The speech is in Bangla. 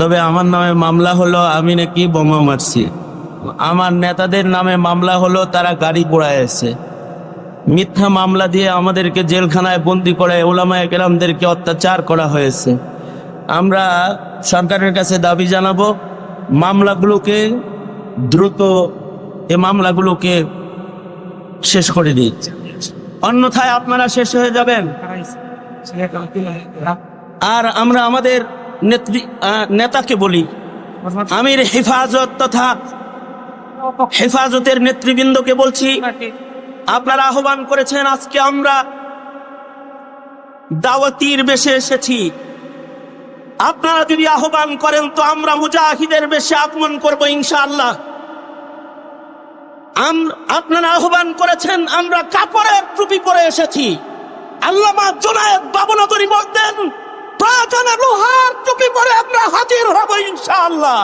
তবে আমার নামে মামলা হলো আমি নাকি বোমা মারছি? আমার নেতাদের নামে মামলা হলো তারা গাড়ি পোড়ায় পোড়াইছে মিথ্যা মামলা দিয়ে আমাদেরকে জেলখানায় বন্দি করে ওলামায় কেরামদেরকে অত্যাচার করা হয়েছে। আমরা সরকারের কাছে দাবি জানাব, মামলাগুলোকে দ্রুত এ মামলাগুলোকে শেষ করে দিই অন্যথায় আপনারা শেষ হয়ে যাবেন। আর আমরা আমাদের নেত্রী নেতাকে বলি। আমির হেফাজত তথা হেফাজতের নেতৃবৃন্দকে বলছি আপনারা আহ্বান করেছেন আজকে আমরা দাওয়াতির বেশে এসেছি। আপনারা যদি আহ্বান করেন তো আমরা মুজাহিদের বেশে আগমন করব ইনশাআল্লাহ। আপনারা আহ্বান করেছেন আমরা কাপড়ের টুপি পরে এসেছি। আল্লামা জোনায়েদ বাবনগরী লোহার টুপি পরে আমরা হাজির হব ইনশাআল্লাহ।